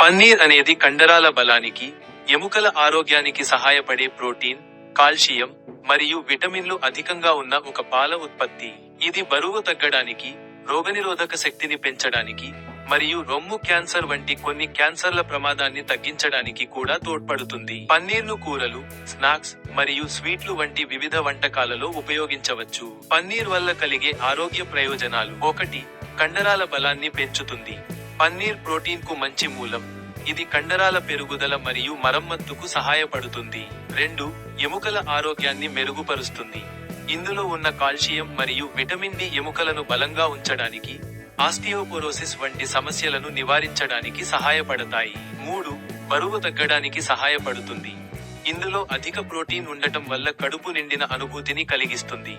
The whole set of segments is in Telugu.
పన్నీర్ అనేది కండరాల బలానికి ఎముకల ఆరోగ్యానికి సహాయపడే ప్రోటీన్ కాల్షియం మరియు విటమిన్లు అధికంగా ఉన్న ఒక పాల ఉత్పత్తి. ఇది బరువు తగ్గడానికి రోగనిరోధక శక్తిని పెంచడానికి మరియు రొమ్ము క్యాన్సర్ వంటి కొన్ని క్యాన్సర్ల ప్రమాదాన్ని తగ్గించడానికి కూడా తోడ్పడుతుంది. పన్నీర్ను కూరలు స్నాక్స్ మరియు స్వీట్లు వంటి వివిధ వంటకాలలో ఉపయోగించవచ్చు. పన్నీర్ వల్ల కలిగే ఆరోగ్య ప్రయోజనాలు ఒకటి కండరాల బలాన్ని పెంచుతుంది. పన్నీర్ ప్రోటీన్కు మంచి మూలం. ఇది కండరాల పెరుగుదల మరియు మరమ్మత్తుకు సహాయపడుతుంది. రెండు ఎముకల ఆరోగ్యాన్ని మెరుగుపరుస్తుంది. ఇందులో ఉన్న కాల్షియం మరియు విటమిన్ డి ఎముకలను బలంగా ఉంచడానికి ఆస్టియోపోరోసిస్ వంటి సమస్యలను నివారించడానికి సహాయపడతాయి. మూడు బరువు తగ్గడానికి సహాయపడుతుంది. ఇందులో అధిక ప్రోటీన్ ఉండటం వల్ల కడుపు నిండిన అనుభూతిని కలిగిస్తుంది.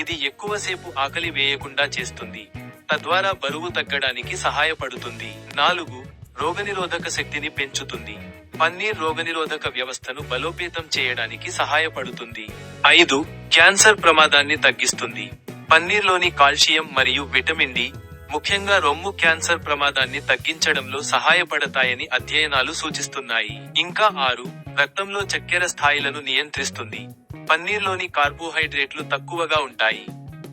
ఇది ఎక్కువసేపు ఆకలి వేయకుండా చేస్తుంది. తద్వారా బరువు తగ్గడానికి సహాయపడుతుంది. నాలుగు రోగనిరోధక శక్తిని పెంచుతుంది. పన్నీర్ రోగనిరోధక వ్యవస్థను బలోపేతం చేయడానికి సహాయపడుతుంది. ఐదు క్యాన్సర్ ప్రమాదాన్ని తగ్గిస్తుంది. పన్నీర్లోని కాల్షియం మరియు విటమిన్ డి ముఖ్యంగా రొమ్ము క్యాన్సర్ ప్రమాదాన్ని తగ్గించడంలో సహాయపడతాయని అధ్యయనాలు సూచిస్తున్నాయి. ఇంకా ఆరు రక్తంలో చక్కెర స్థాయిలను నియంత్రిస్తుంది. పన్నీర్లోని కార్బోహైడ్రేట్లు తక్కువగా ఉంటాయి.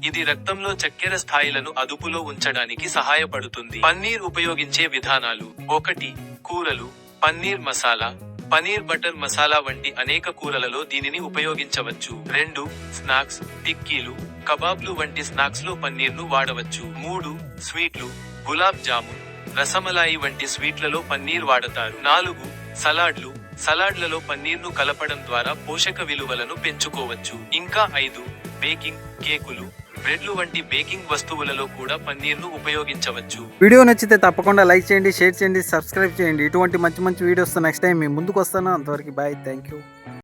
ఇది రక్తంలో చక్కెర స్థాయిలను అదుపులో ఉంచడానికి సహాయపడుతుంది. పన్నీర్ ఉపయోగించే విధానాలు ఒకటి కూరలు పన్నీర్ మసాలా పనీర్ బటర్ మసాలా వంటి అనేక కూరలలో దీనిని ఉపయోగించవచ్చు. రెండు స్నాక్స్ టిక్కీలు కబాబ్లు వంటి స్నాక్స్లో పన్నీర్ను వాడవచ్చు. మూడు స్వీట్లు గులాబ్ జామున్ రసమలాయి వంటి స్వీట్లలో పన్నీర్ వాడతారు. నాలుగు సలాడ్లు సలాడ్లలో పన్నీర్ను కలపడం ద్వారా పోషక విలువలను పెంచుకోవచ్చు. ఇంకా ఐదు బేకింగ్ కేకులు బ్రెడ్లు వంటి బేకింగ్ వస్తువులలో కూడా పన్నీర్ను ఉపయోగించవచ్చు. వీడియో నచ్చితే తప్పకుండా లైక్ చేయండి షేర్ చేయండి సబ్స్క్రైబ్ చేయండి. ఇటువంటి మంచి మంచి వీడియోస్ నెక్స్ట్ టైం మీ ముందుకు వస్తాను. అంతవరకు బాయ్. Thank you